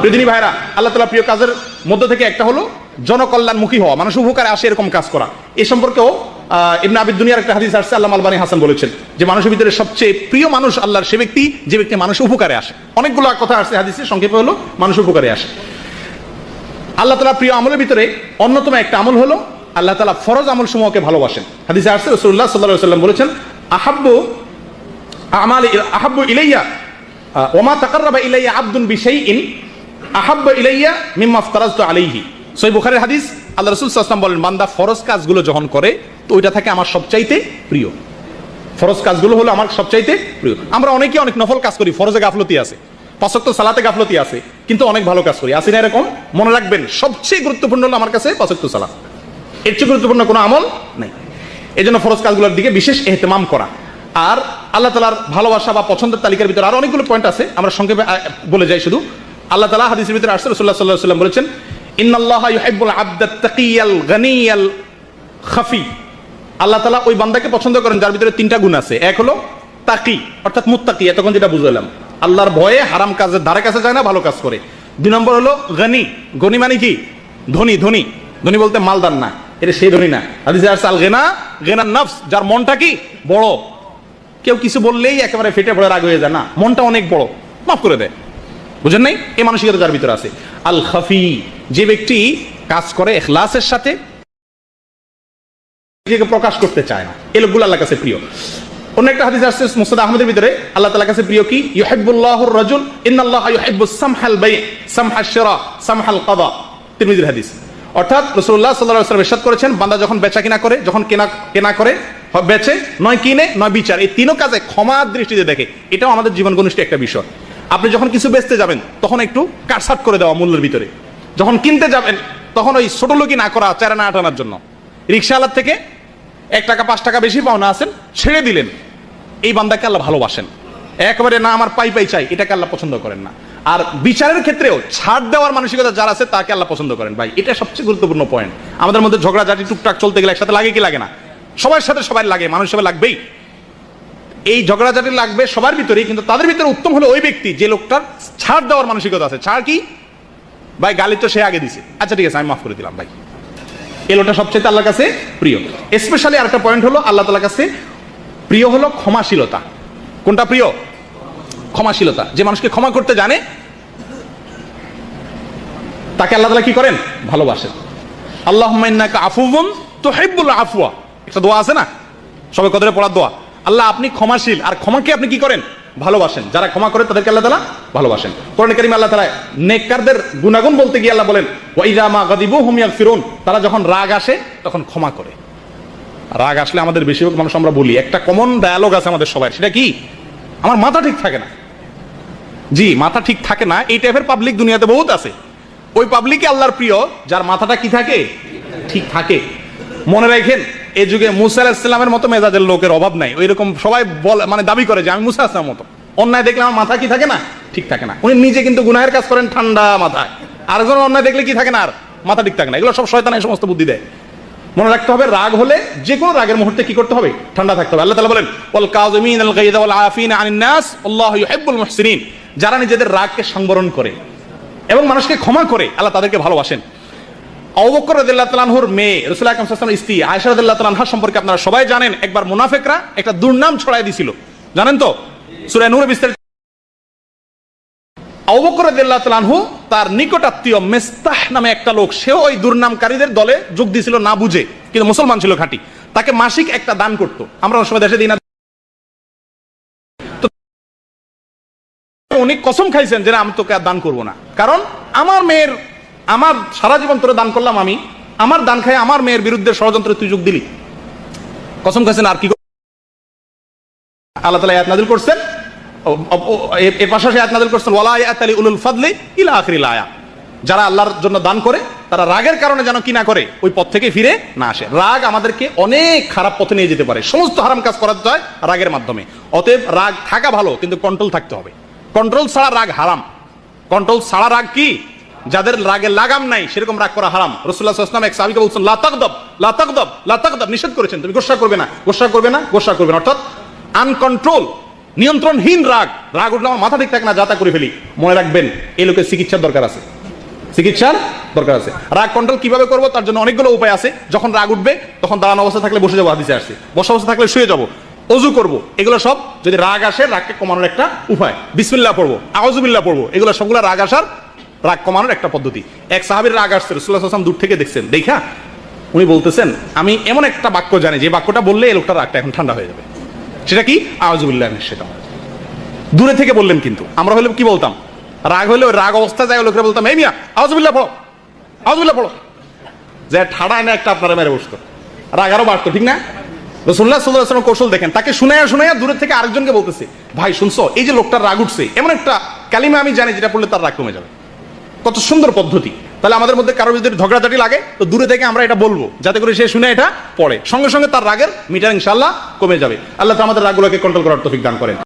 প্রিয়দিনী ভাইরা, আল্লাহ তালা প্রিয় কাজের মধ্য থেকে একটা হলো জনকল্যাণমুখী হওয়া মানুষ উপকারে আসে এরকম কাজ করা। এ সম্পর্কেও ইবনে আবিদ দুনিয়ার একটা হাদিস আসছে আল্লাহ আলবানী হাসান বলেছেন, যে মানুষের ভিতরে সবচেয়ে প্রিয় মানুষ আল্লাহর সে ব্যক্তি, যে ব্যক্তি মানুষ উপকারে আসে। অনেকগুলো কথা আসছে হাদিসে, সংক্ষেপে হলো মানুষ উপকারে আসে। আল্লাহ তালা প্রিয় আমলের ভিতরে অন্যতম একটা আমল হলো আল্লাহ তালা ফরজ আমল সমূহকে ভালোবাসেন। হাদিসে আসছে রসুল্লাহ সাল্লাহ সাল্লাম বলেছেন, আহাব্বু আমাল, আহাব্বু ইলাইয়া ওমা তাকাররাবা ইলাইয়া আব্দুন বিশাইইন ইলাইয়া মিম্মা আলাইহি। সহিহ বুখারীর হাদিস, আল্লাহ রাসূল ওয়াসাল্লাম বলেন, বান্দা ফরজ কাজগুলো যখন করে, তো ওইটা থাকে আমার সবচাইতে প্রিয়। ফরজ কাজগুলো হলো আমার সবচাইতে প্রিয়। আমরা অনেকে অনেক নফল কাজ করি, ফরজে গাফলতি আছে পাঁচক তো সালাতে গাফলতি আছে, কিন্তু অনেক ভালো কাজ করি। আসি না এরকম? মনে রাখবেন, সবচেয়ে গুরুত্বপূর্ণ হলো আমার কাছে পাঁচক সালাত। এর চেয়ে গুরুত্বপূর্ণ কোনো আমল নেই। এই জন্য ফরজ কাজগুলোর দিকে বিশেষ এহতেমাম করা। আর আল্লাহ তালার ভালোবাসা বা পছন্দের তালিকার ভিতরে আরও অনেকগুলো পয়েন্ট আছে। আমরা সংক্ষেপে বলে যাই শুধু। আল্লাহ তালা হাদিসের ভিতরে আসছে রসুল্লাহ সাল্লাহ সাল্লাম বলেছেন, ইন্নাল্লাহ ইউহিব্বুল আবদাত তাকিয়াল গানিয়াল খাফি। আল্লাহ তালা ওই বান্দাকে পছন্দ করেন যার ভিতরে তিনটা গুণ আছে। এক হলো তাকি, অর্থাৎ মুত্তাকি, এতক্ষণ যেটা বুঝলাম। আল্লাহর ভয়ে হারাম কাজের ধারে কাছে যায় না, ভালো কাজ করে। দুই নম্বর হলো গনি। গনি মানে কি? ধনী ধনী। ধনী বলতে মালদার না, এটা সেই ধনী না। হাদিসে আসছে আল গেনা গেনার নফস। যার মনটা কি? বড়। কেউ কিছু বললেই একেবারে ফেটে পড়ে, রাগ হয়ে যায়। না, মনটা অনেক বড়। মাফ করে দেয় বুঝেন নাই? এই মানসিকতা যার ভিতরে আছে। আল খাফি যে ব্যক্তি কাজ করে এখলাসের সাথে প্রকাশ করতে চায় না। এই লোকগুলো আল্লাহর কাছে প্রিয়। অন্য একটা হাদিস আসছে মুস্তাদ আহমদের ভিতরে। আল্লাহ তাআলার কাছে প্রিয় কি? ইউহিব্বুল্লাহুর রাজুল, ইন্নাল্লাহা ইউহিব্বুস সামহাল বাই শিরা, সামহাল কাদা। তিরমিজির হাদিস। অর্থাৎ রাসূলুল্লাহ সাল্লাল্লাহু আলাইহি ওয়াসাল্লাম করেছেন, বান্দা যখন বেচা কিনা করে, যখন কেনা কেনা করে বেচে, নয় কিনে, নয় বিচার। এই তিনও কাজে ক্ষমার দৃষ্টিতে দেখে। এটাও আমাদের জীবন ঘনিষ্ঠ একটা বিষয়। আপনি যখন কিছু বেচতে যাবেন, তখন একটু কাটসাট করে দেওয়া মূল্যের ভিতরে। যখন কিনতে যাবেন, তখন ওই ছোট লোকই না করা, চেরা না আটানোর জন্য। রিক্সাওয়ালার থেকে এক টাকা, পাঁচ টাকা বেশি পাওনা আছেন, ছেড়ে দিলেন। এই বান্দাকে আল্লাহ ভালোবাসেন। একেবারে না, আমার পাই পাই চাই, এটাকে আল্লাহ পছন্দ করেন না। আর বিচারের ক্ষেত্রেও ছাড় দেওয়ার মানসিকতা যারা আছে, তাকে আল্লাহ পছন্দ করেন। ভাই, এটা সবচেয়ে গুরুত্বপূর্ণ পয়েন্ট আমাদের মধ্যে ঝগড়াঝাটি টুকটাক চলতে গেলে একসাথে লাগে কি লাগে না? সবার সাথে সবাই লাগে, মানুষ হিসেবে লাগবেই। এই ঝগড়াঝাটি লাগবে সবার ভিতরেই, কিন্তু তাদের ভিতরে উত্তম হলো ওই ব্যক্তি যে লোকটার ছাড় দেওয়ার মানসিকতা আছে। ছাড় কি? ভাই, গালি তো সে আগে দিছে। আচ্ছা ঠিক আছে, আমি মাফ করে দিলাম, ভাই। এলোটা সবচেয়ে আল্লাহর কাছে প্রিয়। স্পেশালি আরেকটা পয়েন্ট হলো আল্লাহ তালার কাছে প্রিয় হলো ক্ষমাশীলতা। কোনটা প্রিয়? ক্ষমাশীলতা। যে মানুষকে ক্ষমা করতে জানে, তাকে আল্লাহ তালা কি করেন? ভালোবাসেন। আল্লাহ আফুবন তো হেব্বুল আফুয়া একটা দোয়া আছে না? সবাই কদরে পড়ার দোয়া। আল্লাহ আপনি ক্ষমাশীল। আর ক্ষমাকে আপনি কি করেন? ভালোবাসেন। যারা ক্ষমা করে তাদেরকে আল্লাহ তালা ভালোবাসেন। কোরআন কারিম আল্লাহ তালা নেককারদের গুণাগুণ বলতে গিয়ে আল্লাহ বলেন ওয়াইদা মা গাদিবু হুমিয়াল ফিরুন তারা যখন রাগ আসে, তখন ক্ষমা করে। রাগ আসলে আমাদের বেশিরভাগ মানুষ আমরা বলি। একটা কমন ডায়ালগ আছে আমাদের সবাই। সেটা কি? আমার মাথা ঠিক থাকে না। জি, মাথা ঠিক থাকে না। এই টাইপের পাবলিক দুনিয়াতে বহুত আছে। ওই পাবলিকে আল্লাহর প্রিয়, যার মাথাটা কি থাকে? ঠিক থাকে। মনে রাখেন এই যুগে মুসা আলাহিসাল্লামের মতো মেজাজের লোকের অভাব নাই। ওই রকম সবাই বলে মানে দাবি করে যে আমি মুসা আসলামের মতো। অন্যায় দেখলে আমার মাথা কি থাকে না? ঠিক থাকে না। উনি নিজে কিন্তু গুনাহের কাজ করেন ঠান্ডা মাথায়। আরেকজন অন্যায় দেখলে কি থাকে না? আর মাথা ঠিক থাকে না। এগুলো সব শয়তান এই সমস্ত বুদ্ধি দেয়। মনে রাখতে হবে, রাগ হলে যে কোনো রাগের মুহূর্তে কি করতে হবে? ঠান্ডা থাকতে হবে। আল্লাহ তাআলা বলেন, ওয়াল কাযিমিন আল গায়যা ওয়াল আফিনা আনিন নাস, আল্লাহু ইউহিব্বুল মুহসিনিন। যারা নিজেদের রাগকে সংবরণ করে এবং মানুষকে ক্ষমা করে, আল্লাহ তাদেরকে ভালোবাসেন। মেয়ে স্ত্রী সম্পর্কে আপনারা সবাই জানেন, একবার মুনাফিকরা একটা দুর্নাম ছড়াই দিছিল। জানেন তো? বিস্তারিত। তার নামে একটা লোক ওই দুর্নামকারীদের দলে যোগ দিয়েছিল না বুঝে, কিন্তু মুসলমান ছিল খাঁটি। তাকে মাসিক একটা দান করতো। আমরা সবাই দেশে দিই না। উনি কসম খাইছেন যে আমি তোকে আর দান করব না। কারণ আমার মেয়ের আমার সারা জীবন তোরে দান করলাম আমি। আমার দান খাই আমার মেয়ের বিরুদ্ধে ষড়যন্ত্রে তুই যোগ দিলি। কসম খাইছেন আর কি আল্লাহ তালা আয়াত নাজিল করছেন। এর পাশাপাশি আয়াত নাজিল করছেন, ওয়ালা আয়াত আলী উলুল ফাদলি ইলা আখরিল আয়া। যারা আল্লাহর জন্য দান করে, তারা রাগের কারণে যেন কি না করে, ওই পথ থেকে ফিরে না আসে। রাগ আমাদেরকে অনেক খারাপ পথে নিয়ে যেতে পারে। সমস্ত হারাম কাজ করা যায় রাগের মাধ্যমে। অতএব রাগ থাকা ভালো, কিন্তু কন্ট্রোল থাকতে হবে। কন্ট্রোল ছাড়া রাগ হারাম। কন্ট্রোল ছাড়া রাগ কি? যাদের রাগে লাগাম নাই, সেরকম রাগ করা হারাম। রসুল্লাহ ইসলাম এক সাহাবিকে বলছেন লাতাকদব লাতাকদব লাতাকদব নিষেধ করেছেন, তুমি গোসা করবে না, গোসা করবে না, গোসা করবে না। অর্থাৎ আনকন্ট্রোল নিয়ন্ত্রণহীন রাগ রাগ উঠলে আমার মাথা ঠিক থাকে না যাতা করে ফেলি। মনে রাখবেন, এই লোকের চিকিৎসার দরকার আছে। চিকিৎসার দরকার আছে। রাগ কন্ট্রোল কীভাবে করব, তার জন্য অনেকগুলো উপায় আছে। যখন রাগ উঠবে, তখন দাঁড়ানো অবস্থা থাকলে বসে যাব, হাদিসে আসছে। বসা অবস্থা থাকলে শুয়ে যাব, অজু করব, এগুলো সব যদি রাগ আসে, রাগকে কমানোর একটা উপায়। বিসমিল্লাহ পড়ব আওয়াজুবিল্লাহ পড়ব, এগুলো সবগুলো রাগ আসার রাগ কমানোর একটা পদ্ধতি। এক সাহাবির রাগ আসছে রসুল্লাহ আসলাম দূর থেকে দেখছেন। দেখা, উনি বলতেছেন, আমি এমন একটা বাক্য জানি, যে বাক্যটা বললে এই লোকটা রাগটা এখন ঠান্ডা হয়ে যাবে। সেটা কি? আওয়াজুবিল্লাহ সেটা দূরে থেকে বললেন কিন্তু, আমরা হলে কি বলতাম? রাগ হলে রাগ অবস্থা যায় লোকেরা বলতাম, এই মিয়া আওয়াজুবিল্লাহ পড়ো আওয়াজুবিল্লাহ পড়ো। যে ঠাড়ায় না একটা আপনারা মেরে বসতো। রাগ আরও বাড়তো, ঠিক না? রসুল্লাহ সাল্লাহ আসলাম কৌশল দেখেন, তাকে শুনাইয়া শুনাইয়া দূরের থেকে আরেকজনকে বলতেছে, ভাই, শুনছো? এই যে লোকটার রাগ উঠছে, এমন একটা কালিমা আমি জানি, যেটা পড়লে তার রাগ কমে যাবে। কত সুন্দর পদ্ধতি। তাহলে আমাদের মধ্যে কারও যদি ঝগড়াঝাটি লাগে, তো দূরে থেকে আমরা এটা বলব, যাতে করে সে শুনে এটা পড়ে। সঙ্গে সঙ্গে তার রাগের মিটার ইনশাল্লাহ কমে যাবে। আল্লাহ তো আমাদের রাগগুলোকে কন্ট্রোল করার তফিক দান করেন।